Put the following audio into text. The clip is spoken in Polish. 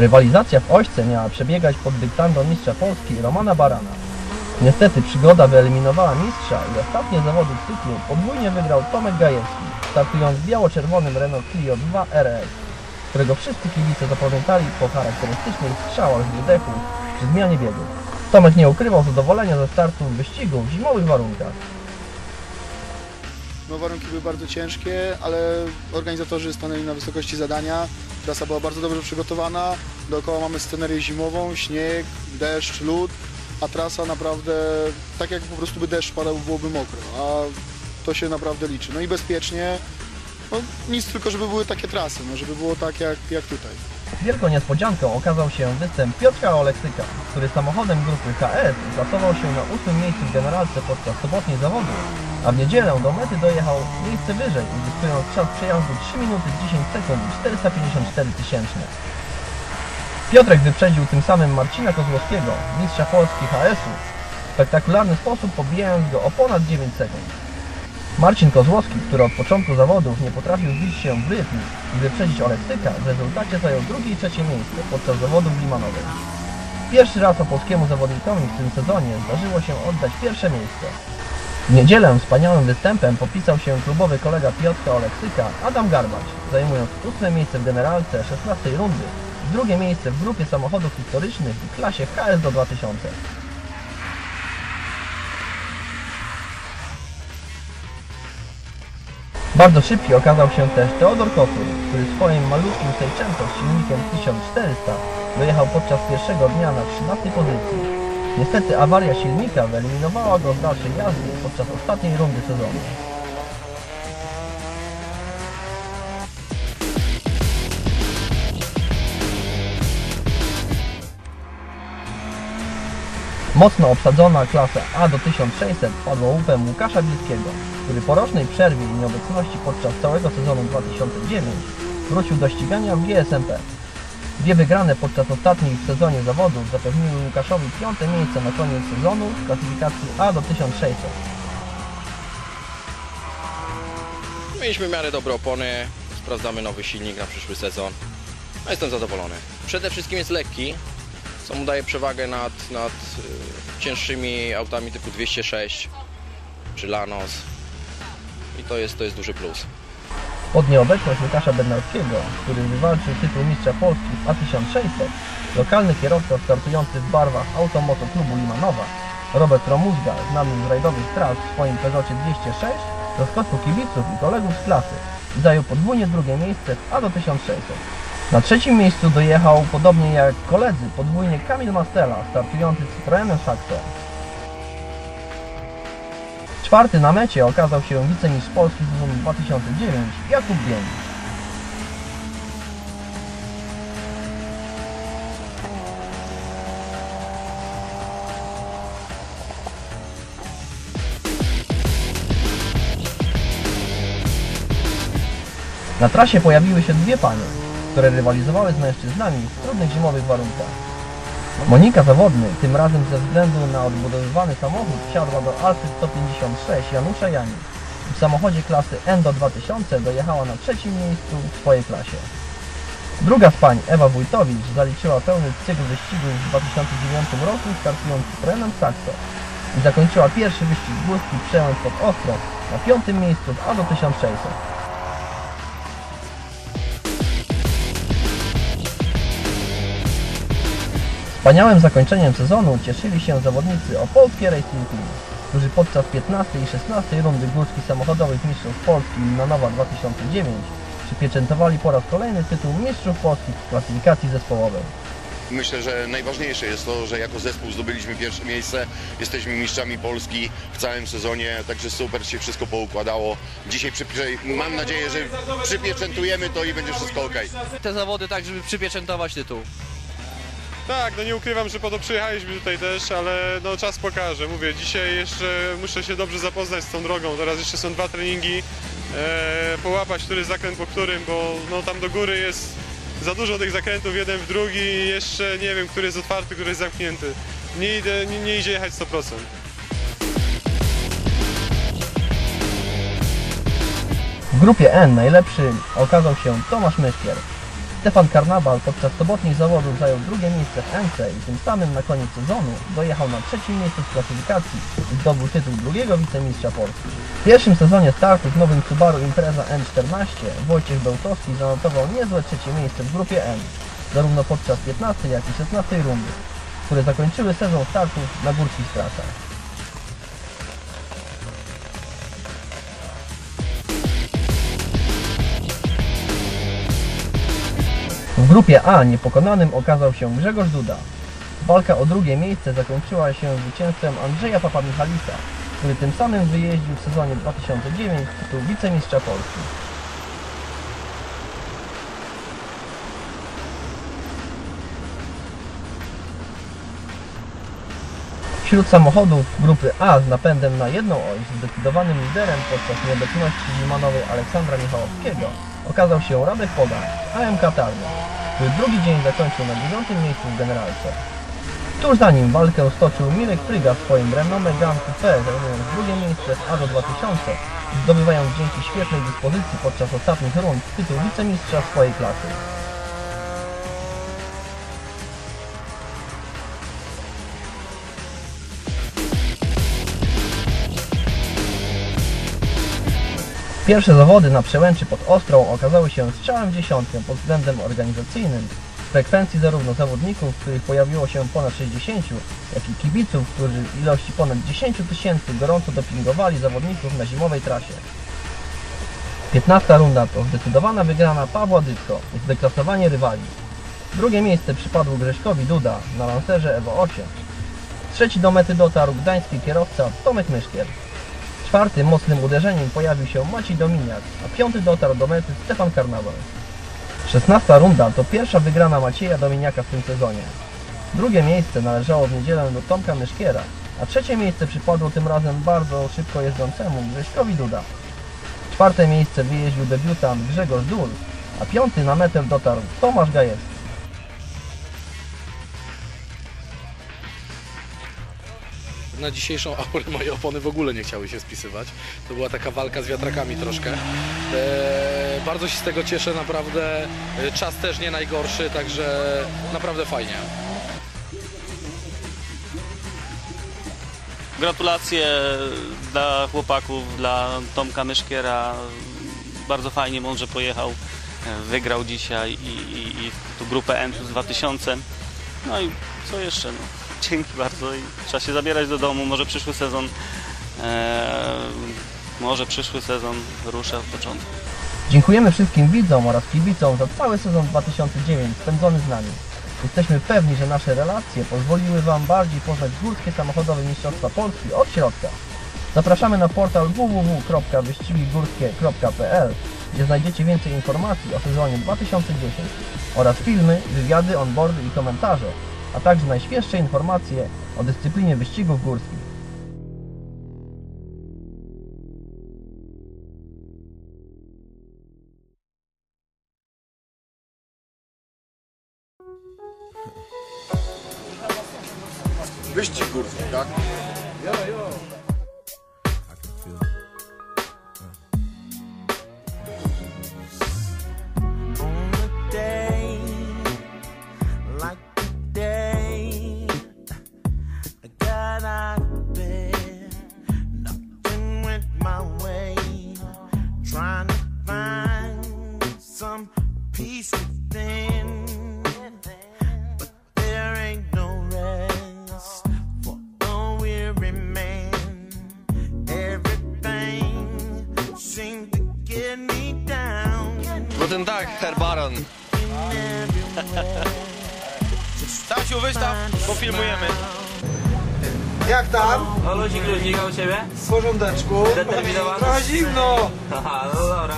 Rywalizacja w Ośce miała przebiegać pod dyktando mistrza Polski Romana Barana. Niestety przygoda wyeliminowała mistrza i ostatnie zawody cyklu podwójnie wygrał Tomek Gajewski, startując w biało-czerwonym Renault Clio 2 RS, którego wszyscy kibice zapamiętali po charakterystycznych strzałach z wydechu przy zmianie biegu. Tomek nie ukrywał zadowolenia ze startu w wyścigu w zimowych warunkach. No warunki były bardzo ciężkie, ale organizatorzy stanęli na wysokości zadania. Trasa była bardzo dobrze przygotowana. Dookoła mamy scenerię zimową, śnieg, deszcz, lód, a trasa naprawdę tak jak po prostu by deszcz padał, byłoby mokro, a to się naprawdę liczy. No i bezpiecznie, no nic tylko żeby były takie trasy, no żeby było tak jak, jak tutaj. Wielką niespodzianką okazał się występ Piotra Oleksyka, który samochodem grupy HS plasował się na ósmym miejscu w generalce podczas sobotniej zawodu, a w niedzielę do mety dojechał miejsce wyżej, uzyskując czas przejazdu 3 minuty 10 sekund i 454 tysięczne. Piotrek wyprzedził tym samym Marcina Kozłowskiego, mistrza Polski HS-u, w spektakularny sposób pobijając go o ponad 9 sekund. Marcin Kozłowski, który od początku zawodów nie potrafił zbić się w rytm i wyprzedzić Oleksyka, w rezultacie zajął drugie i trzecie miejsce podczas zawodów w Limanowej. Pierwszy raz opolskiemu zawodnikowi w tym sezonie zdarzyło się oddać pierwsze miejsce. W niedzielę wspaniałym występem popisał się klubowy kolega Piotra Oleksyka Adam Garbacz, zajmując ósme miejsce w generalce 16 rundy drugie miejsce w grupie samochodów historycznych w klasie HS do 2000. Bardzo szybki okazał się też Teodor Kosur, który swoim malutkim Seicento z silnikiem 1400 dojechał podczas pierwszego dnia na 13 pozycji. Niestety awaria silnika wyeliminowała go z dalszej jazdy podczas ostatniej rundy sezonu. Mocno obsadzona klasa A do 1600 padła łupem Łukasza Bielskiego, który po rocznej przerwie i nieobecności podczas całego sezonu 2009 wrócił do ścigania w GSMP. Dwie wygrane podczas ostatnich w sezonie zawodów zapewniły Łukaszowi piąte miejsce na koniec sezonu w klasyfikacji A do 1600. Mieliśmy miarę dobre opony, sprawdzamy nowy silnik na przyszły sezon. No jestem zadowolony. Przede wszystkim jest lekki, co mu daje przewagę nad, nad y, cięższymi autami typu 206 czy Lanos. I to jest, to jest duży plus. Pod nieobecność Łukasza Bednarskiego, który wywalczył tytuł mistrza Polski w A1600, lokalny kierowca startujący w barwach Automoto Klubu Limanowa, Robert Romuzga, znany z rajdowych tras w swoim Peugeotie 206, zaskoczył kibiców i kolegów z klasy zajął podwójnie drugie miejsce w A do 1600. Na trzecim miejscu dojechał, podobnie jak koledzy, podwójnie Kamil Mastela, startujący Citroenem Saxo. Czwarty na mecie okazał się wicemistrz Polski sezonu 2009 Jakub Bień. Na trasie pojawiły się dwie panie, które rywalizowały z mężczyznami w trudnych zimowych warunkach. Monika Zawodny, tym razem ze względu na odbudowywany samochód, wsiadła do Alpy 156 Janusza Jani. W samochodzie klasy Endo 2000 dojechała na trzecim miejscu w swojej klasie. Druga z pań, Ewa Wójtowicz, zaliczyła pełny cykl wyścigów w 2009 roku startując z Trenem Saxo i zakończyła pierwszy wyścig górski przełęcz pod Ostrów na piątym miejscu w A do 1600. Wspaniałym zakończeniem sezonu cieszyli się zawodnicy Opolskie Racing Team, którzy podczas 15 i 16 rundy górskich samochodowych Mistrzostw Polski Limanowa 2009 przypieczętowali po raz kolejny tytuł Mistrzów Polskich w klasyfikacji zespołowej. Myślę, że najważniejsze jest to, że jako zespół zdobyliśmy pierwsze miejsce. Jesteśmy mistrzami Polski w całym sezonie, także super się wszystko poukładało. Dzisiaj mam nadzieję, że przypieczętujemy to i będzie wszystko ok. te zawody tak, żeby przypieczętować tytuł. Tak, no nie ukrywam, że po to przyjechaliśmy tutaj też, ale no czas pokaże. Mówię, dzisiaj jeszcze muszę się dobrze zapoznać z tą drogą. Teraz jeszcze są dwa treningi, e, połapać który zakręt po którym, bo no tam do góry jest za dużo tych zakrętów, jeden w drugi i jeszcze nie wiem, który jest otwarty, który jest zamknięty. Nie, idę, nie, nie idzie jechać 100%. W grupie N najlepszy okazał się Tomasz Myszkier. Stefan Karnabal podczas sobotnich zawodów zajął drugie miejsce w MC i tym samym na koniec sezonu dojechał na trzecim miejscu w klasyfikacji i zdobył tytuł drugiego wicemistrza Polski. W pierwszym sezonie startu w nowym Subaru Impreza N14 Wojciech Bełtowski zanotował niezłe trzecie miejsce w grupie N, zarówno podczas 15 jak i 16 rundy, które zakończyły sezon startów na górskich trasach. Grupie A niepokonanym okazał się Grzegorz Duda. Walka o drugie miejsce zakończyła się zwycięstwem Andrzeja Papa Michalisa, który tym samym wyjeździł w sezonie 2009 tytuł wicemistrza Polski. Wśród samochodów grupy A z napędem na jedną oś zdecydowanym liderem podczas nieobecności Zimanowej Aleksandra Michałowskiego okazał się Radek Pogan, AMK który drugi dzień zakończył na dziewiątym miejscu w generalce. Tuż za nim walkę stoczył Mirek Fryga w swoim Renault Megane Coupe, zajmując drugie miejsce w Aro 2000 i zdobywając dzięki świetnej dyspozycji podczas ostatnich rund tytuł wicemistrza swojej klasy. Pierwsze zawody na przełęczy pod Ostrą okazały się strzałem dziesiątkiem pod względem organizacyjnym. Frekwencji zarówno zawodników, których pojawiło się ponad 60, jak i kibiców, którzy w ilości ponad 10 tysięcy gorąco dopingowali zawodników na zimowej trasie. 15 runda to zdecydowana wygrana Pawła Dytko zdeklasowanie rywali. Drugie miejsce przypadło Grześkowi Duda na lancerze Evo 8. Trzeci do mety dotarł gdański kierowca Tomek Myszkier. Czwartym mocnym uderzeniem pojawił się Maciej Dominiak, a piąty dotarł do mety Stefan Karnawal. 16 runda to pierwsza wygrana Macieja Dominiaka w tym sezonie. Drugie miejsce należało w niedzielę do Tomka Myszkiera, a trzecie miejsce przypadło tym razem bardzo szybko jeżdżącemu Grześkowi Duda. Czwarte miejsce wyjeździł debiutant Grzegorz Dul, a piąty na metę dotarł Tomasz Gajewski. Na dzisiejszą aurę moje opony w ogóle nie chciały się spisywać. To była taka walka z wiatrakami troszkę. E, bardzo się z tego cieszę, naprawdę e, czas też nie najgorszy, także naprawdę fajnie. Gratulacje dla chłopaków, dla Tomka Myszkiera. Bardzo fajnie, mądrze pojechał. Wygrał dzisiaj i, i, i tu grupę N plus 2000. No i co jeszcze? No, dzięki bardzo i trzeba się zabierać do domu. Może przyszły sezon, e, może przyszły sezon rusza od początku. Dziękujemy wszystkim widzom oraz kibicom za cały sezon 2009 spędzony z nami. Jesteśmy pewni, że nasze relacje pozwoliły Wam bardziej poznać górskie samochodowe mistrzostwa Polski od środka. Zapraszamy na portal www.wyścigigórskie.pl, gdzie znajdziecie więcej informacji o sezonie 2010 oraz filmy, wywiady, onboardy i komentarze, a także najświeższe informacje o dyscyplinie wyścigów górskich. Guten Tag, Herr Baron. Stasiu, wystaw, pofilmujemy. Jak tam? O, ludzik, ludzik, a u Ciebie? W porządeczku. Zdeterminowany? Trochę zimno. Aha, no dobra.